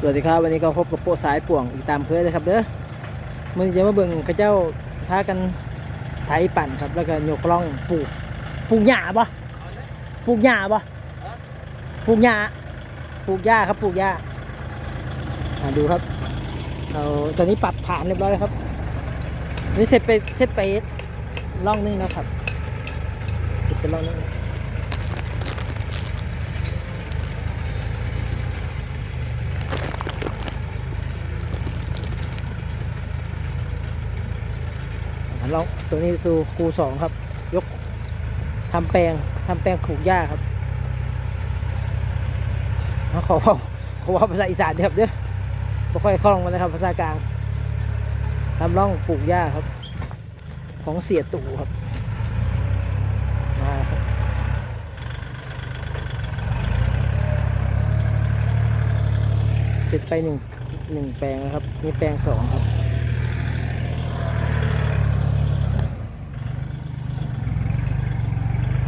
สวัสดีครับวันนี้ก็พบกับโปสายป่วงอีกตามเคยเลยครับเด้อมันจะมาเบิ่งข้าเจ้าพากันไถปั่นครับแล้วก็โยกล่องปลูกปลูกหญ้าปะปลูกหญ้าปะปลูกหญ้าปลูกหญ้าครับปลูกหญ้าอ่าดูครับเอาตอนนี้ปรับผ่านเรียบร้อยแล้วครับนี่เสร็จไปเสร็จไปล่องนึงนะครับเสร็จไปล่องนึง ลองตัวนี้คือครูสองครับ ยกทำแปลงทำแปลงปลูกหญ้าครับเอขอว่าขอว่าภาษาอีสานเด้อครับเด้อไม่ค่อยคล่องมันนะครับภาษากลางทำร่องปลูกหญ้าครับ ของเสียตู่ครับมาครับเสร็จไปหนึ่งหนึ่งแปลงนะครับนี่แปลงสองครับ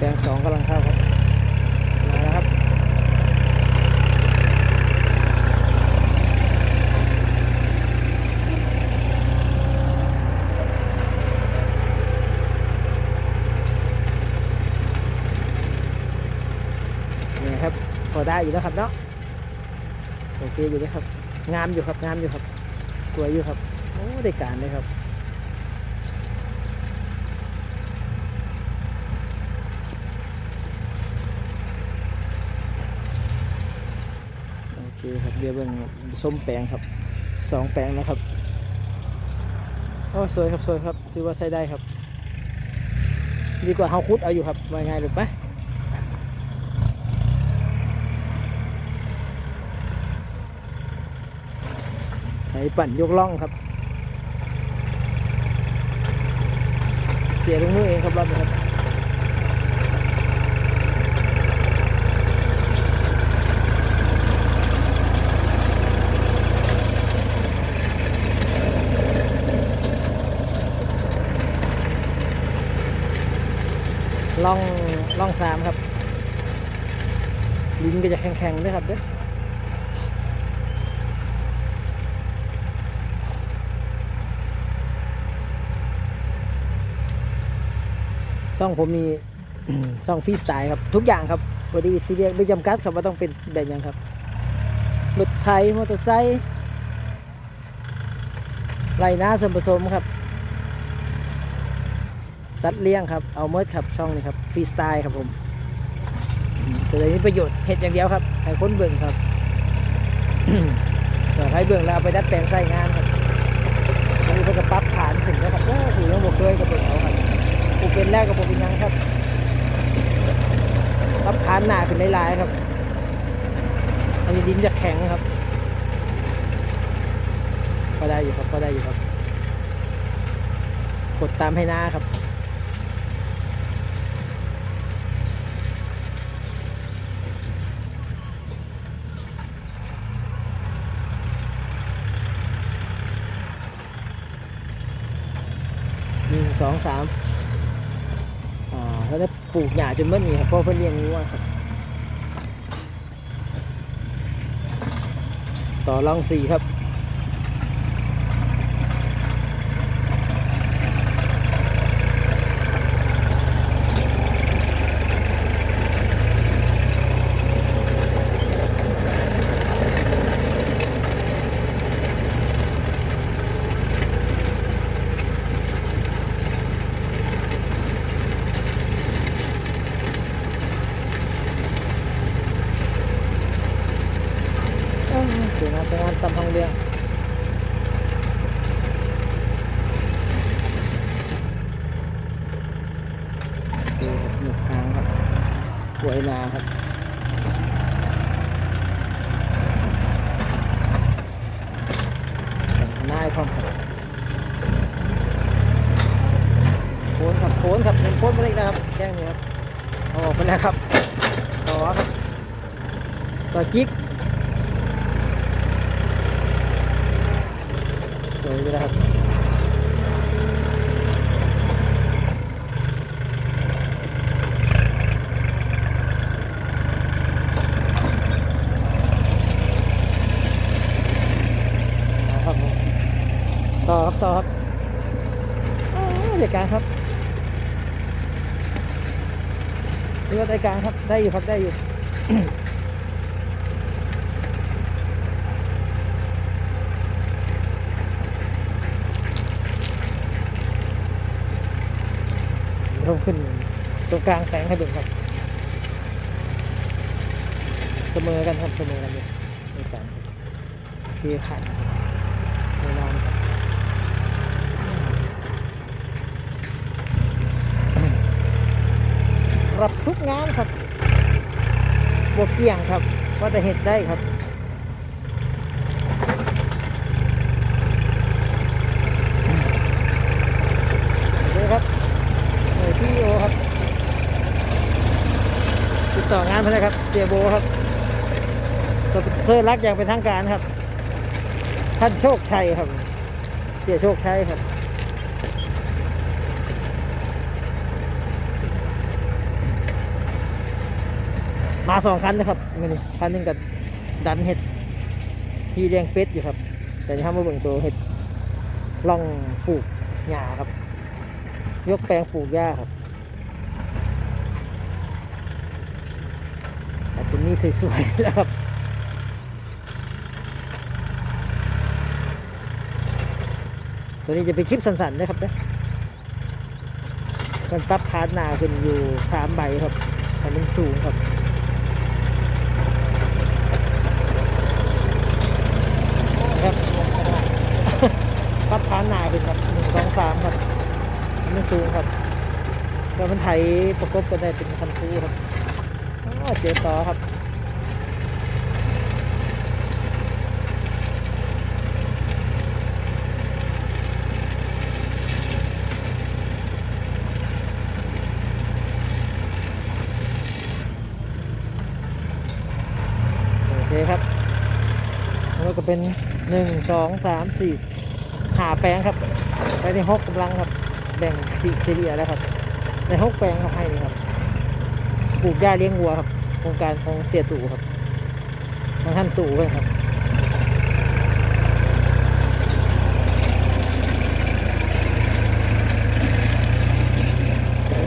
แปลงสองกำลังเข้าครับ มาแล้วครับ นี่ครับ พอได้อยู่แล้วครับเนาะ โอเคอยู่เลยครับ งามอยู่ครับ งามอยู่ครับ สวยอยู่ครับ โอ้ ได้การเลยครับ โอ เดี๋ยวเบิ่งส้มแปลงครับสองแปลงนะครับโอ้สวยครับสวยครับถือว่าใช้ได้ครับ ดีกว่าเฮาคุดเอาอยู่ครับว่าไงหรือปะไห้ปั่นยกล่องครับ เสียลงมือเองครับรอบนี้ครับ ล่องล่อง สามครับ ลิ้นก็จะแข็งๆด้วยครับเด้อซ่องผมมีซ่องฟรีสไตล์ครับ ทุกอย่างครับบอดี้ซีเรียสไม่จำกัดครับว่าต้องเป็นแบบอย่างครับรถไถมอเตอร์ไซค์ไรน้าส่วนผสมครับ สัตว์เลี้ยงครับ เอาเมิดครับช่องนี้ครับฟรีสไตล์ครับผมอืมตัวนี้ประโยชน์เห็ดอย่างเดียวครับให้คนเบิ่งครับแต่ให้เบิ่งแล้วเอาไปดัดแปลงใส่งานครับอันนี้เพิ่นก็ปรับฐานถึงแล้วครับโอ้โหยังบอกเคยกับเบิ่งเอาครับกูเป็นแล้วกับผมเป็นยังครับปรับฐานหนาขึ้นหลายๆครับ อันนี้ดินจะแข็งครับก็ได้อยู่ครับก็ได้อยู่ครับกดตามให้หน้าครับ สองสามอ่าแล้วได้ปลูกหญ้าจนเมื่อนี้ครับเพราะเพื่อนเลี้ยงงูอะครับต่อรองสี่ครับ เอ้ยเสียงานไปงานตำพังเรียงดูครับหนุกค้างครับหวยนาครับนายพร้อมครับโคนครับโคนครับเห็นโคนมาเล็กนะครับแจ้งนี่ครับออกไปแล้วครับต่อครับต่อจิ๊กสวยเลยนะครับ ต่อครับอ้าวเดียกกางครับเรือได้กางครับ ได้อยู่ครับ ได้อยู่ลงขึ้นตรงกลางแสงให้ดูครับ เสมอกันครับ เสมอกันเลยในการโอเคผ่านแน่นอนครับ รับทุกงานครับบวกเกี่ยงครับว่าจะเห็ดได้ครับโอเคครับหน่วยที่โอครับ ติดต่องานไปเลยครับเสียโบครับสปอนเซอร์รักอย่างเป็นทางการครับ ท่านโชคชัยครับ เสียโชคชัยครับ สองคันนะครับมื่อนี้คันหนึ่งกับดันเห็ดที่แดงเป็ดอยู่ครับ แต่ที่ทำมาเบิ่งตัวเห็ดล่องปลูกหญ้าครับ ยกแปลงปลูกหญ้าครับอาจจะมีสวยๆแล้วครับตัวนี้จะเป็นคลิปสั้นๆนะครับนะมันปรับพาร์ทหนาขึ้นอยู่สามใบครับแต่มันสูงครับ ปรับพาร์ทหนาขึ้นครับหนึ่งสองสามครับมันสูงครับ แล้วมันไถประกบกันได้เป็นคันคูครับเจอต่อครับโอเคครับแล้วก็เป็นหนึ่งสองสามสี่หาแปลงครับ ไปในหกกำลังครับ แบ่งที่เฉลี่ยแล้วครับ ในหกแปลงเขาให้นี่ครับปลูกหญ้าเลี้ยงวัวครับโครงการของเสียตู่ครับของท่านตู่ด้วยครับ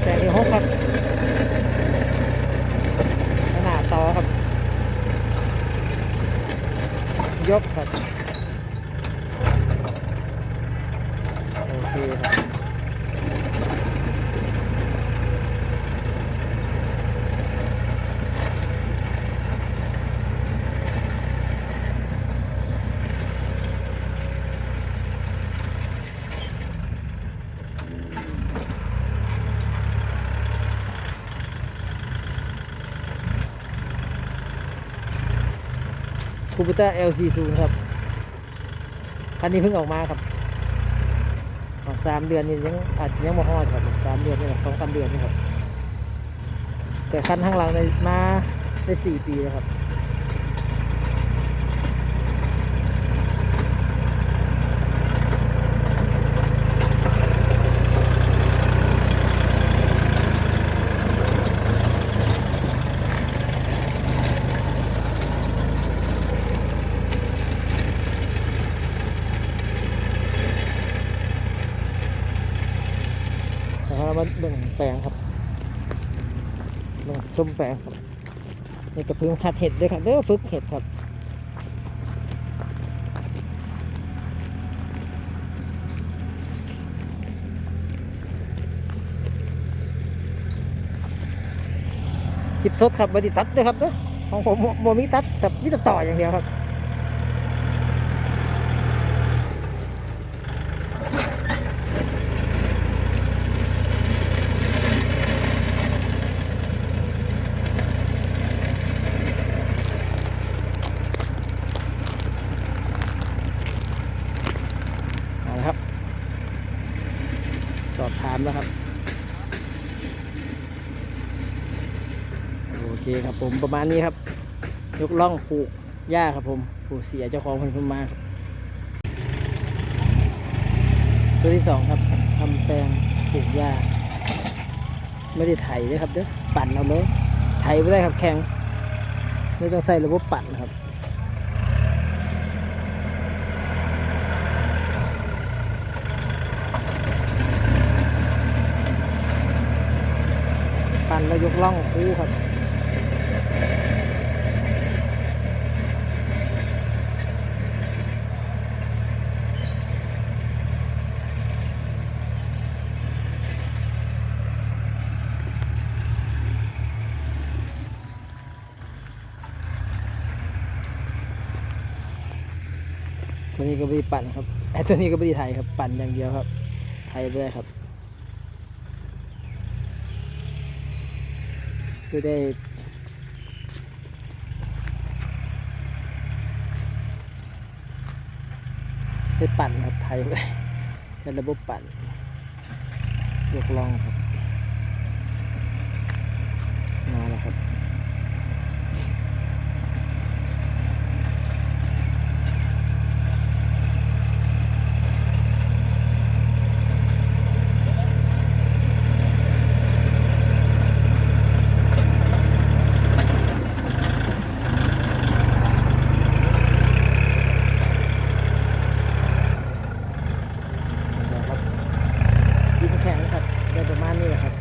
แต่ที่หกครับขนาดต่อครับ ยกครับ โอเคครับ คูปิต้า LC0 ครับคันนี้เพิ่งออกมาครับออกสามเดือนนี่ยังอาจจะยังบ่ฮอดครับสามเดือนนี่แหละสองสามเดือนนี่ครับแต่คันข้างหลังในมาได้สี่ปีแล้วครับ นะครับเรา มาเบิ่งแปลงครับเบิ่งชมแปลงครับนี่กระเพิ่งหัดเห็ดด้วยครับเด้อฝึกเห็ดครับคลิปสดครับบไดิตัดเด้วยครับเด้อของผมโมมีตัดแต่มีแต่ต่ออย่างเดียวครับ เอาละครับ สอบถามแล้วครับ โอเคครับผมประมาณนี้ครับ ยกล่องปลูกหญ้าครับผมผู้เสียเจ้าของคนพิ่นมาครับ ตัวที่สองครับทำแปลงปลูกหญ้า ไม่ได้ไถเลยครับเด้อปั่นเอาเลยไถไม่ได้ครับแข็งไม่ต้องใส่ระบบปั่นครับ เรายกล่องคู่ครับตัวนี้ก็ไม่ได้ปั่นครับไอ้ตัวนี้ก็ไม่ได้ไทยครับ ปั่นอย่างเดียวครับ ไทยไม่ได้ครับ today. ได้ปั่นครับไทยไว้ใช้ระบบปั่นยกลองครับ มาแล้วครับ นะครับยิงแข็งครับได้ประมาณนี้แหละครับ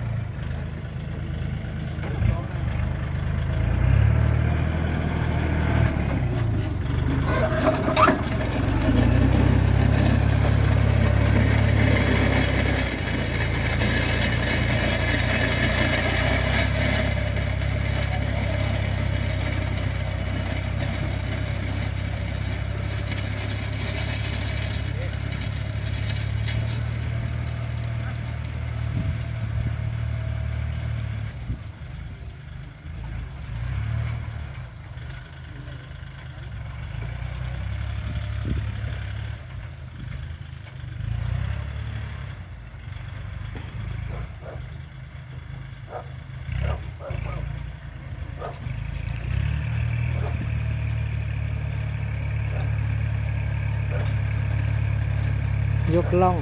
ย กล่อง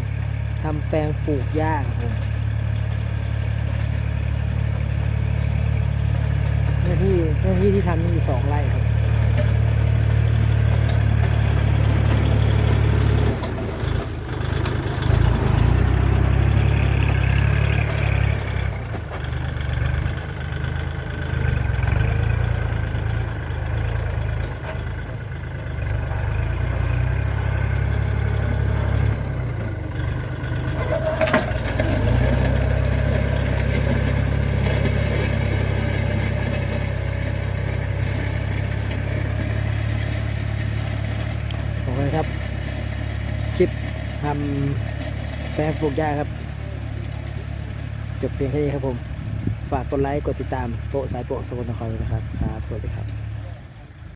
ทำแปลงปลูกหญ้าครับผมหน้าที่หน้าที่ที่ทำมีอยู่สองไร่ครับ โอเคครับ คลิป ทำแปลงปลูกหญ้าครับ จบเพียงแค่นี้ครับผม ฝากกดไลค์ กดติดตามโปะสายโปะสกลนครด้วยนะครับ ครับ สวัสดีครับ